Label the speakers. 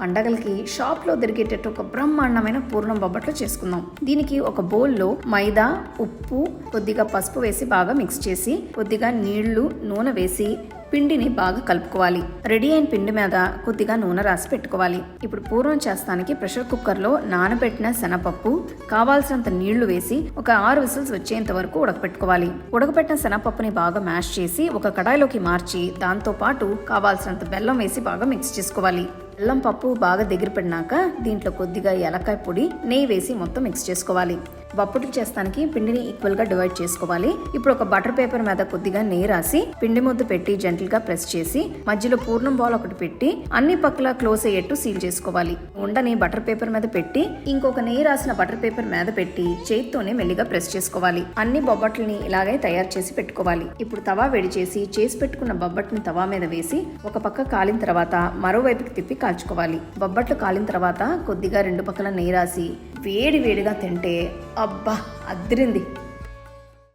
Speaker 1: పండగలకి షాప్లో దొరికేటట్టు ఒక బ్రహ్మాండమైన పూర్ణం బొబ్బట్లు చేసుకుందాం. దీనికి ఒక బౌల్లో మైదా ఉప్పు కొద్దిగా పసుపు వేసి బాగా మిక్స్ చేసి కొద్దిగా నీళ్ళు నూనె వేసి పిండిని బాగా కలుపుకోవాలి. రెడీ అయిన పిండి మీద కొద్దిగా నూనె రాసి పెట్టుకోవాలి. ఇప్పుడు పూర్వం చేస్తానికి ప్రెషర్ కుక్కర్లో నానబెట్టిన శనగపప్పు కావాల్సినంత నీళ్ళు వేసి ఒక ఆరు విసిల్స్ వచ్చేంత వరకు ఉడకపెట్టుకోవాలి. ఉడకపెట్టిన శనగపప్పుని బాగా మ్యాష్ చేసి ఒక కడాయిలోకి మార్చి దాంతో పాటు కావాల్సినంత బెల్లం వేసి బాగా మిక్స్ చేసుకోవాలి. అల్లం పప్పు బాగా దగ్గర పడినాక దీంట్లో కొద్దిగా ఏలకాయ పొడి నెయ్యి వేసి మొత్తం మిక్స్ చేసుకోవాలి. బొప్పట్లు చేస్తానికి పిండిని ఈక్వల్గా డివైడ్ చేసుకోవాలి. ఇప్పుడు ఒక బటర్ పేపర్ మీద కొద్దిగా నెయ్యి రాసి పిండి ముద్ద పెట్టి జెంటిల్గా ప్రెస్ చేసి మధ్యలో పూర్ణం బాల్ ఒకటి పెట్టి అన్ని పక్కల క్లోజ్ అయ్యేట్టు సీల్ చేసుకోవాలి. ఉండని బటర్ పేపర్ మీద పెట్టి ఇంకొక నెయ్యి రాసిన బటర్ పేపర్ మీద పెట్టి చేతితోనే మెల్లిగా ప్రెస్ చేసుకోవాలి. అన్ని బొబ్బట్లని ఇలాగే తయారు చేసి పెట్టుకోవాలి. ఇప్పుడు తవా వేడి చేసి చేసి పెట్టుకున్న బొబ్బట్ని తవా మీద వేసి ఒక పక్క కాలిన తర్వాత మరోవైపుకి తిప్పి కాల్చుకోవాలి. బొబ్బట్లు కాలిన తర్వాత కొద్దిగా రెండు పక్కల నెయ్యి రాసి వేడి వేడిగా తింటే అబ్బా అద్దరింది